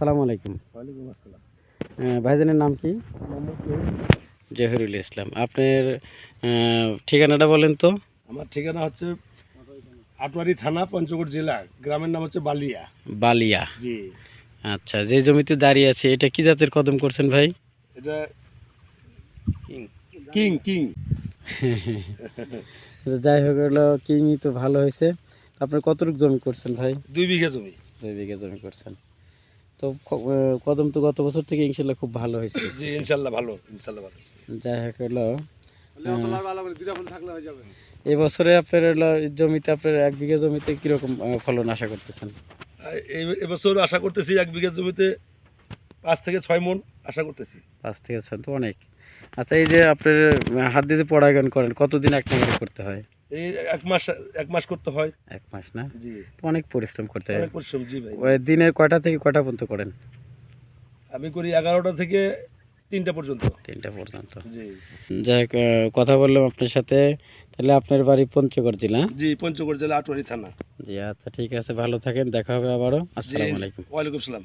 সালামু আলাইকুম। ওয়ালাইকুম আসসালাম। ভাইজানের নাম কি? মোহাম্মদ জহিরুল ইসলাম। আপনার ঠিকানাটা বলেন তো। আমার ঠিকানা হচ্ছে আটোয়ারি থানা পঞ্চগড় জেলা। গ্রামের নাম হচ্ছে বালিয়া। বালিয়া। জি। আচ্ছা যে জমিতে দাঁড়িয়ে আছে এটা কি জাতের কদম করছেন ভাই? এটা কিং। King king. যাই হোক হলো কিংই তো ভালো হয়েছে। আপনার কতটুকু জমি করছেন ভাই? দুই বিঘা জমি। দুই বিঘা জমি করছেন। তো কদম তো গত বছর থেকে ইনশাল্লাহ খুব ভালো হয়েছে। জি ইনশাল্লাহ ভালো ইনশাল্লাহ ভালো যাই হোক হলো এবছরে আপনার হলো জমিতে আপনার এক বিঘা জমিতে কীরকম ফলন আশা করতেছেন? এবছর আশা করতেছি এক বিঘা জমিতে পাঁচ থেকে ছয় মন আশা করতেছি। পাঁচ থেকে ছয় তো অনেক। আচ্ছা এই যে আপনার হাত দিয়ে পড়াগান করেন কতদিন এক নম্বরে করতে হয়? এই এক মাস এক মাস করতে হয়। এক মাস না? জি। তো অনেক পরিশ্রম করতে হয়। অনেক পরিশ্রম জি ভাই। ওই কয়টা থেকে কয়টা পর্যন্ত করেন? আমি করি এগারোটা থেকে তিনটা পর্যন্ত। তিনটা পর্যন্ত। জি। যাই কথা বললাম আপনার সাথে। তাহলে আপনার বাড়ি পঞ্চগড় জেলা? জি পঞ্চগড় জেলা আটোয়ারি থানা। জি আচ্ছা ঠিক আছে ভালো থাকেন দেখা হবে আবারও। আসসালামু আলাইকুম। ওয়ালাইকুম সালাম।